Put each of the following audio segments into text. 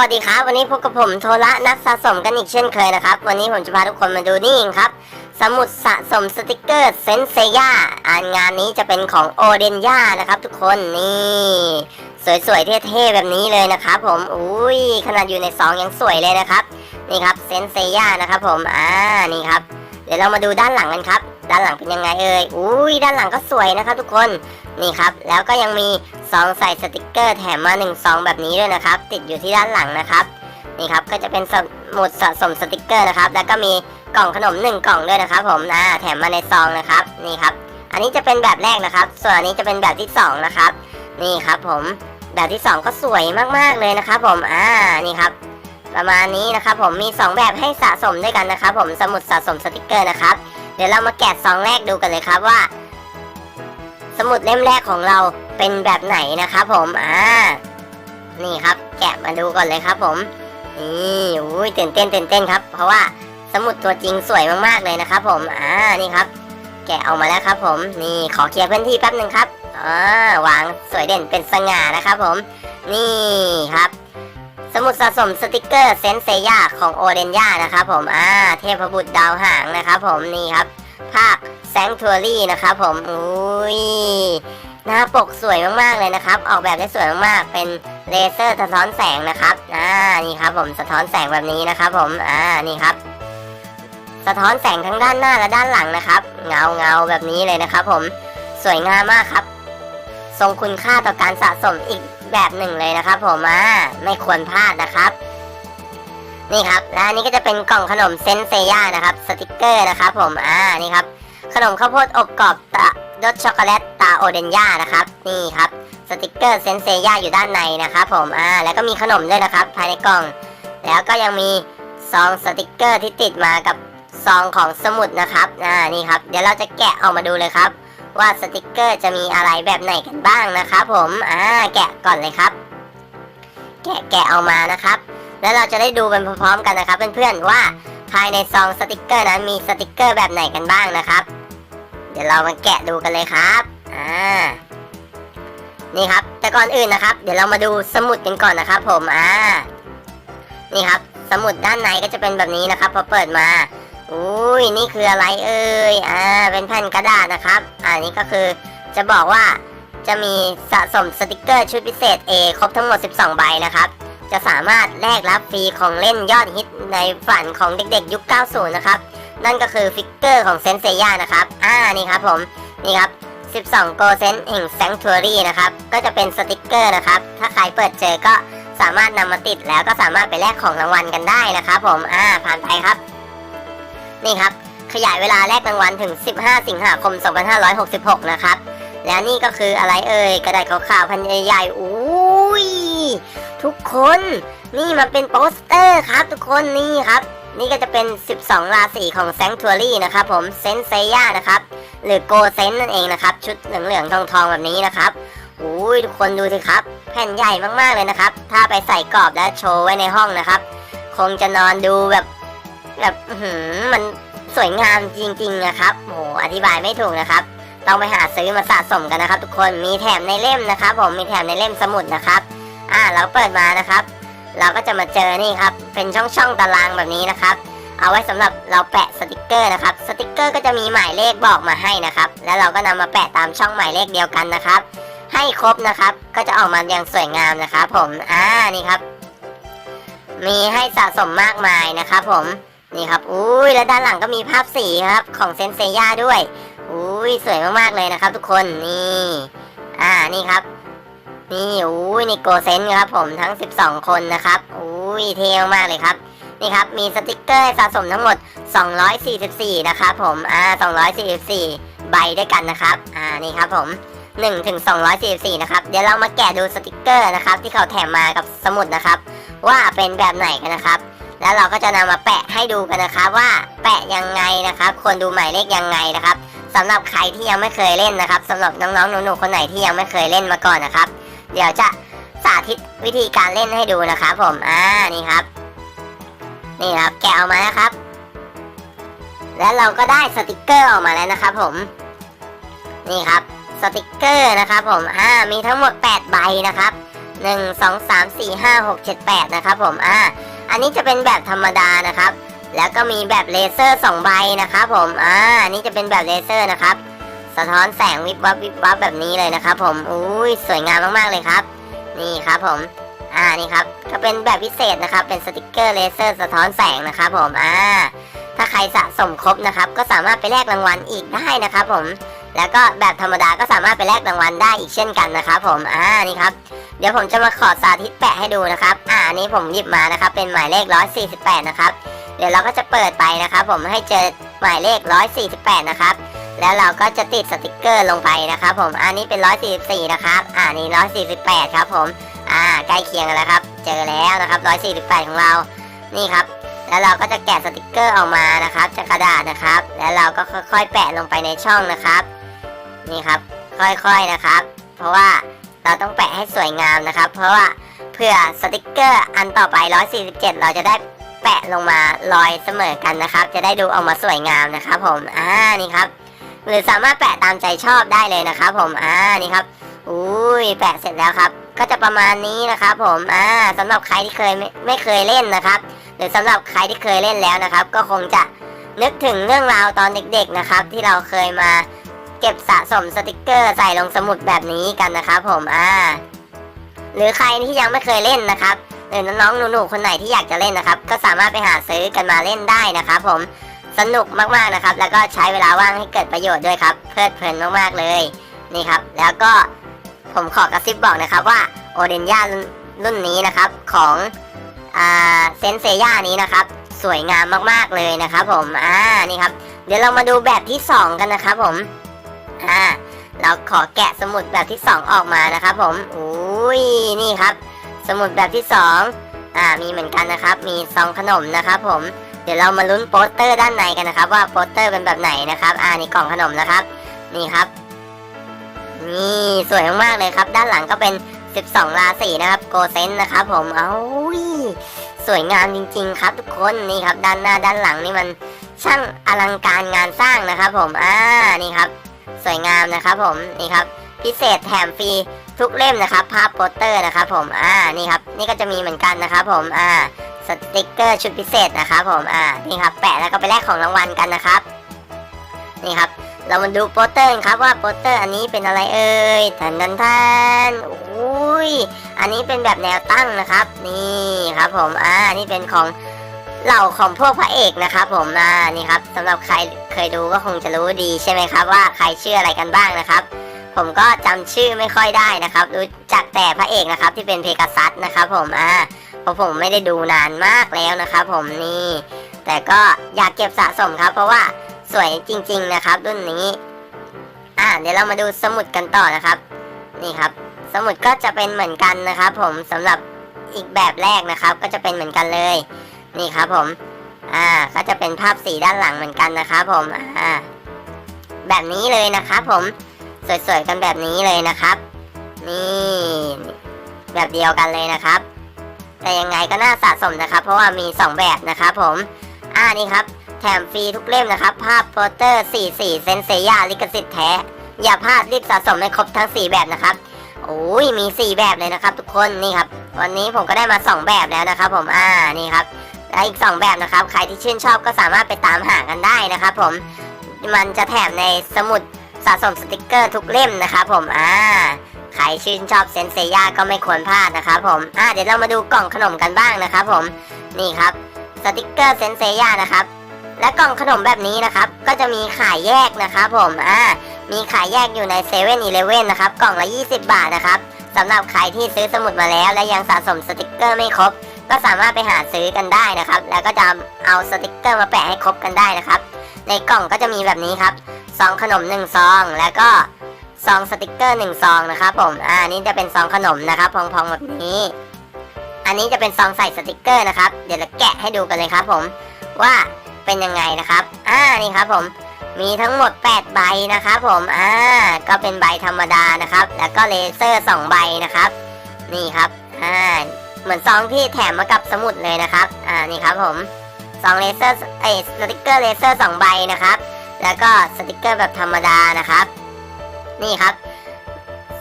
วัสดีครับ วันนี้พบกับผมโทระนักสะสมกันอีกเช่นเคยนะครับ วันนี้ผมจะพาทุกคนมาดูนี่เองครับ สมุดสะสมสติกเกอร์เซนเซย่าอ่านงานนี้จะเป็นของโอเดนย่านะครับ ทุกคนนี่ สวยๆเท่ๆแบบนี้เลยนะครับ ผมอุ้ยขนาดอยู่ในซองยังสวยเลยนะครับ นี่ครับเซนเซย่านะครับผมอ่านี่ครับ ดี๋ยวเรามาดูด้านหลังกันครับ ด้านหลังเป็นยังไงเอ่ยอุ้ยด้านหลังก็สวยนะครับทุกคนนี่ครับ แล้วก็ยังมีซองใส่สติกเกอร์แถมมา1ซองแบบนี้ด้วยนะครับ ติดอยู่ที่ด้านหลังนะครับนี่ครับก็จะเป็นสมุดสะสมสติกเกอร์นะครับ แล้วก็มีกล่องขนม 1 กล่องด้วยนะครับ ผมนะแถมมาในซองนะครับนี่ครับ อันนี้จะเป็นแบบแรกนะครับ ส่วนอันนี้จะเป็นแบบที่สองนะครับ นี่ครับผมแบบที่สองก็สวยมากๆเลยนะครับ ผมอ่านี่ครับ ประมาณนี้นะครับผมมี 2 แบบให้สะสมด้วยกันนะครับผมสมุดสะสมสติกเกอร์นะครับ เดี๋ยวเรามาแกะซองแรกดูกันเลยครับว่า สมุดเล่มแรกของเราเป็นแบบไหนนะครับผมอ่านี่ครับ แกะมาดูก่อนเลยครับ ผมนี่อุ้ยตื่นเต้นตื่นเต้นครับ เพราะว่าสมุดตัวจริงสวยมากๆเลยนะครับผมอ่านี่ครับ แกะออกมาแล้วครับ ผมนี่ขอเคลียร์พื้นที่แป๊บหนึ่งครับอ่าวางสวยเด่นเป็นสง่านะครับ ผม นี่ครับ มุดสะสมสติกเกอร์เซนเซย่าของโอเดนย่านะครับผมอ่าเทพบุตรดาวหางนะครับผมนี่ครับ ภาคแซงทัวรี่นะครับผมอุ้ยหน้าปกสวยมากๆเลยนะครับ ออกแบบได้สวยมากๆ เป็นเลเซอร์สะท้อนแสงนะครับอ่านี่ครับผมสะท้อนแสงแบบนี้นะครับผมอ่านี่ครับ สะท้อนแสงทั้งด้านหน้าและด้านหลังนะครับ เงาเงาแบบนี้เลยนะครับผมสวยงามมากครับ ทรงคุณค่าต่อการสะสมอีก แบบหนึ่งเลยนะครับ ผมอ่าไม่ควรพลาดนะครับ นี่ครับและอันนี้ก็จะเป็นกล่องขนมเซนเซย่านะครับสติกเกอร์นะครับ ผมอ่านี่ครับ ขนมข้าวโพดอบกรอบตะรสช็อกโกแลตตาโอเดนย่านะครับ นี่ครับสติกเกอร์เซนเซย่าอยู่ด้านในนะครับผมอ่าแล้วก็มีขนมด้วยนะครับ ภายในกล่อง แล้วก็ยังมีซองสติกเกอร์ที่ติดมากับซองของสมุดนะครับอ่านี่ครับ เดี๋ยวเราจะแกะออกมาดูเลยครับ ว่าสติกเกอร์จะมีอะไรแบบไหนกันบ้างนะครับผม อ่า แกะก่อนเลยครับ แกะแกะเอามานะครับ แล้วเราจะได้ดูเป็นพร้อมๆกันนะครับเพื่อนๆว่าภายในซองสติกเกอร์นั้นมีสติกเกอร์แบบไหนกันบ้างนะครับ เดี๋ยวเรามาแกะดูกันเลยครับ อ่า นี่ครับ แต่ก่อนอื่นนะครับ เดี๋ยวเรามาดูสมุดกันก่อนนะครับ ผม อ่า นี่ครับ สมุดด้านในก็จะเป็นแบบนี้นะครับ พอเปิดมา อุ้ยนี่คืออะไรเอ่ยอ่าเป็นแผ่นกระดาษนะครับอ่านี่ก็คือจะบอกว่าจะมีสะสมสติกเกอร์ชุดพิเศษ A ครบทั้งหมด 12 ใบนะครับ จะสามารถแลกรับฟรีของเล่นยอดฮิตในฝันของเด็กๆ ยุค 90 นะครับ นั่นก็คือฟิกเกอร์ของเซนเซย่านะครับ อ่านี่ครับผม นี่ครับ 12 โกเซนแห่งแซงทัวรี่นะครับ ก็จะเป็นสติกเกอร์นะครับ ถ้าใครเปิดเจอก็สามารถนำมาติดแล้วก็สามารถไปแลกของรางวัลกันได้นะครับผม อ่าผ่านไปครับ นี่ครับ ขยายเวลาแลกรางวัลถึง 15 สิงหาคม 2566 นะครับ แล้วนี่ก็คืออะไรเอ่ย กระดาษขาวๆพันใหญ่ๆอุ้ย ทุกคนนี่มันเป็นโปสเตอร์ครับ ทุกคนนี่ครับ นี่ก็จะเป็น 12 ราศีของแซงทัวรี่นะครับผมเซนเซย่านะครับ หรือโกเซนนั่นเองนะครับ ชุดเหลืองๆทองๆแบบนี้นะครับอุ้ยทุกคนดูสิครับ แผ่นใหญ่มากๆเลยนะครับ ถ้าไปใส่กรอบและโชว์ไว้ในห้องนะครับ คงจะนอนดูแบบ แบบหือมันสวยงามจริงๆนะครับโหอธิบายไม่ถูกนะครับ ต้องไปหาซื้อมาสะสมกันนะครับ ทุกคนมีแถมในเล่มนะครับ ผมมีแถมในเล่มสมุดนะครับ อ่าเราเปิดมานะครับ เราก็จะมาเจอนี่ครับ เป็นช่องๆตารางแบบนี้นะครับ เอาไว้สำหรับเราแปะสติกเกอร์นะครับ สติกเกอร์ก็จะมีหมายเลขบอกมาให้นะครับ แล้วเราก็นำมาแปะตามช่องหมายเลขเดียวกันนะครับ ให้ครบนะครับ ก็จะออกมาอย่างสวยงามนะครับ ผม อ่านี่ครับ มีให้สะสมมากมายนะครับ ผม นี่ครับอุ้ยแล้วด้านหลังก็มีภาพสีครับของเซนเซย่าด้วยอุ้ยสวยมากๆเลยนะครับ ทุกคนนี่อ่านี่ครับ นี่อุ้ยนี่โกเซนครับผมทั้ง 12 คนนะครับอุ้ยเท่มากเลยครับนี่ครับมีสติกเกอร์สะสมทั้งหมด 244 นะครับผมอ่า244 ใบด้วยกันนะครับอ่านี่ครับผม1ถึง244 นะครับ เดี๋ยวเรามาแกะดูสติกเกอร์นะครับ ที่เขาแถมมากับสมุดนะครับ ว่าเป็นแบบไหนกันนะครับ แล้วเราก็จะนำมาแปะให้ดูกันนะครับว่าแปะยังไงนะครับควรดูหมายเลขยังไงนะครับสำหรับใครที่ยังไม่เคยเล่นนะครับสำหรับน้องๆหนูๆคนไหนที่ยังไม่เคยเล่นมาก่อนนะครับ เดี๋ยวจะสาธิตวิธีการเล่นให้ดูนะครับผมอ่านี่ครับ นี่ครับแกะออกมานะครับ แล้วเราก็ได้สติกเกอร์ออกมาแล้วนะครับ ผมนี่ครับสติกเกอร์นะครับ ผมอ่ามีทั้งหมด 8 ใบนะครับหนึ่งสองสามสี่ห้าหกเจ็ดแปดนะครับผมอ่า อันนี้จะเป็นแบบธรรมดานะครับ แล้วก็มีแบบเลเซอร์สองใบนะครับผมอ่าอันนี้จะเป็นแบบเลเซอร์นะครับ สะท้อนแสงวิบวับวิบวับแบบนี้เลยนะครับ ผมอุ้ยสวยงามมากๆเลยครับ นี่ครับผมอ่านี่ครับก็เป็นแบบพิเศษนะครับ เป็นสติกเกอร์เลเซอร์สะท้อนแสงนะครับ ผมอ่าถ้าใครสะสมครบนะครับ ก็สามารถไปแลกรางวัลอีกได้นะครับ ผม แล้วก็แบบธรรมดาก็สามารถไปแลกรางวัลได้อีกเช่นกันนะครับผมอ่านี่ครับเดี๋ยวผมจะมาขอสาธิตแปะให้ดูนะครับอ่านี้ผมหยิบมานะครับเป็นหมายเลข 148 นะครับเดี๋ยวเราก็จะเปิดไปนะครับ ผมให้เจอหมายเลข 148 นะครับแล้วเราก็จะติดสติกเกอร์ลงไปนะครับผมอันนี้เป็น 144 นะครับอ่านี่148 ครับผมอ่าใกล้เคียงกันแล้วครับ เจอแล้วนะครับ 148 ของเรานี่ครับแล้วเราก็จะแกะสติกเกอร์ออกมานะครับจากกระดาษนะครับ แล้วเราก็ค่อยๆแปะลงไปในช่องนะครับ นี่ครับ ค่อยๆนะครับ เพราะว่าเราต้องแปะให้สวยงามนะครับ เพราะว่าเพื่อสติกเกอร์อันต่อไป 147 เราจะได้แปะลงมาลอยเสมอกันนะครับ จะได้ดูออกมาสวยงามนะครับ ผมอ่านี่ครับ หรือสามารถแปะตามใจชอบได้เลยนะครับ ผมอ่านี่ครับอุ้ยแปะเสร็จแล้วครับ ก็จะประมาณนี้นะครับผมอ่าสำหรับใครที่เคยไม่ไม่เคยเล่นนะครับ หรือสำหรับใครที่เคยเล่นแล้วนะครับ ก็คงจะนึกถึงเรื่องราวตอนเด็กๆนะครับ ที่เราเคยมา เก็บสะสมสติกเกอร์ใส่ลงสมุดแบบนี้กันนะครับผมอ่าหรือใครที่ยังไม่เคยเล่นนะครับหรือน้องๆหนูๆคนไหนที่อยากจะเล่นนะครับ ก็สามารถไปหาซื้อกันมาเล่นได้นะครับผมสนุกมากๆนะครับ แล้วก็ใช้เวลาว่างให้เกิดประโยชน์ด้วยครับ เพลิดเพลินมากๆเลยนี่ครับ แล้วก็ผมขอกระซิบบอกนะครับว่าโอเดนย่ารุ่นนี้นะครับของเซนเซย่านี้นะครับ สวยงามมากๆเลยนะครับผมอ่านี่ครับ เดี๋ยวเรามาดูแบบที่สองกันนะครับผม อ่าเราขอแกะสมุดแบบที่สองออกมานะครับผมอุ้ยนี่ครับ สมุดแบบที่สองอ่ามีเหมือนกันนะครับ มีซองขนมนะครับ ผมเดี๋ยวเรามาลุ้นโปสเตอร์ด้านในกันนะครับ ว่าโปสเตอร์เป็นแบบไหนนะครับอ่านี่กล่องขนมนะครับ นี่ครับนี่สวยมากๆเลยครับ ด้านหลังก็เป็น 12 ราศีนะครับโกเซนนะครับผมเอายสวยงามจริงๆครับทุกคนนี่ครับด้านหน้าด้านหลังนี่มันช่างอลังการงานสร้างนะครับผมอ่านี่ครับ สวยงามนะครับผมนี่ครับพิเศษแถมฟรีทุกเล่มนะครับ ภาพโปสเตอร์นะครับผมอ่านี่ครับนี่ก็จะมีเหมือนกันนะครับผมอ่าสติกเกอร์ชุดพิเศษนะครับผมอ่านี่ครับแปะแล้วก็ไปแลกของรางวัลกันนะครับนี่ครับเรามาดูโปสเตอร์ครับว่าโปสเตอร์อันนี้เป็นอะไรเอ่ยทันทันทันอุ้ยอันนี้เป็นแบบแนวตั้งนะครับ นี่ครับผมอ่านี่เป็นของ เหล่าของพวกพระเอกนะครับผมอ่านี่ครับสำหรับใครเคยดูก็คงจะรู้ดีใช่ไหมครับว่าใครชื่ออะไรกันบ้างนะครับ ผมก็จำชื่อไม่ค่อยได้นะครับรู้จักแต่พระเอกนะครับที่เป็นเพกาซัสนะครับผมอ่าเพราะผมไม่ได้ดูนานมากแล้วนะครับผมนี่ แต่ก็อยากเก็บสะสมครับ เพราะว่าสวยจริง ๆนะครับ รุ่นนี้อ่าเดี๋ยวเรามาดูสมุดกันต่อนะครับ นี่ครับ สมุดก็จะเป็นเหมือนกันนะครับ ผมสำหรับอีกแบบแรกนะครับ ก็จะเป็นเหมือนกันเลย นี่ครับผม อ่า ก็จะเป็นภาพสีด้านหลังเหมือนกันนะครับผม อ่า แบบนี้เลยนะครับผม สวยๆกันแบบนี้เลยนะครับ นี่ แบบเดียวกันเลยนะครับ แต่ยังไงก็น่าสะสมนะครับ เพราะว่ามี 2 แบบนะครับผม อ่า นี่ครับแถมฟรีทุกเล่มนะครับ ภาพโปสเตอร์ 44 เซนเซียลิขสิทธิ์แท้ อย่าพลาดรีบสะสมให้ครบทั้ง 4 แบบนะครับโอ้ยมี 4 แบบเลยนะครับ ทุกคนนี่ครับ วันนี้ผมก็ได้มา 2 แบบแล้วนะครับ ผมอ่านี่ครับ และอีก 2 แบบนะครับ ใครที่ชื่นชอบก็สามารถไปตามหากันได้นะครับผมมันจะแถมในสมุดสะสมสติกเกอร์ทุกเล่มนะครับผมอ่าใครชื่นชอบเซนเซียก็ไม่ควรพลาดนะครับผมอ่าเดี๋ยวเรามาดูกล่องขนมกันบ้างนะครับผมนี่ครับสติกเกอร์เซนเซียนะครับและกล่องขนมแบบนี้นะครับ ก็จะมีขายแยกนะครับผมอ่ามีขายแยกอยู่ในเซเว่นอีเลเว่นนะครับ กล่องละ 20 บาทนะครับสำหรับใครที่ซื้อสมุดมาแล้ว และยังสะสมสติกเกอร์ไม่ครบ ก็สามารถไปหาซื้อกันได้นะครับ แล้วก็จะเอาสติกเกอร์มาแปะให้ครบกันได้นะครับ ในกล่องก็จะมีแบบนี้ครับซองขนม1ซองแล้วก็ซองสติกเกอร์หนึ่งซองนะครับผมอ่านี่จะเป็นซองขนมนะครับพองๆแบบนี้ อันนี้จะเป็นซองใส่สติกเกอร์นะครับ เดี๋ยวเราแกะให้ดูกันเลยครับ ผมว่าเป็นยังไงนะครับ อ่านี่ครับผมมีทั้งหมด 8 ใบนะครับผม อ่า ก็เป็นใบธรรมดานะครับ แล้วก็เลเซอร์ 2 ใบนะครับ นี่ครับ อ่า เหมือนซองที่แถมมากับสมุดเลยนะครับ อ่านี่ครับผมซองเลเซอร์เอ้ยสติกเกอร์เลเซอร์2ใบนะครับ แล้วก็สติกเกอร์แบบธรรมดานะครับ นี่ครับ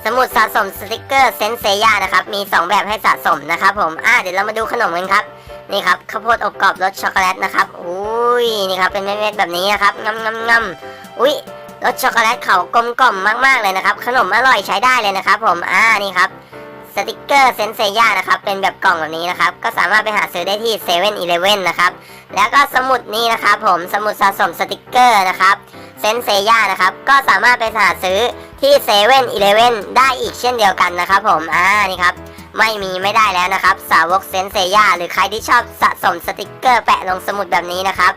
สมุดสะสมสติกเกอร์เซนเซย่านะครับ มี 2 แบบให้สะสมนะครับผมอ่าเดี๋ยวเรามาดูขนมกันครับนี่ครับข้าวโพดอบกรอบรสช็อกโกแลตนะครับอุ้ยนี่ครับเป็นเม็ดๆแบบนี้นะครับงำงำงำอุ้ยรสช็อกโกแลตเขากลมกล่อมมากๆเลยนะครับ ขนมอร่อยใช้ได้เลยนะครับ ผมอ่านี่ครับ สติกเกอร์เซนเซย่านะครับเป็นแบบกล่องแบบนี้นะครับก็สามารถไปหาซื้อได้ที่7 e เ e ่ e อนะครับแล้วก็สมุดนี้นะครับผมสมุดสะสมสติกเกอร์นะครับเซนเซย่านะครับก็สามารถไปหาซื้อที่7 e เ e ่ e อได้อีกเช่นเดียวกันนะครับผมอ่านี่ครับไม่มีไม่ได้แล้วนะครับ สาวกเซนเซย่าหรือใครที่ชอบสะสมสติกเกอร์แปะลงสมุดแบบนี้นะครับ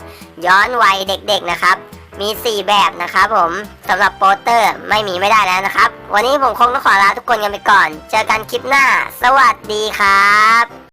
ย้อนวัยเด็กๆนะครับ มี 4 แบบนะครับผมสำหรับโปสเตอร์ไม่มีไม่ได้แล้วนะครับ วันนี้ผมคงต้องขอลาทุกคนกันไปก่อน เจอกันคลิปหน้า สวัสดีครับ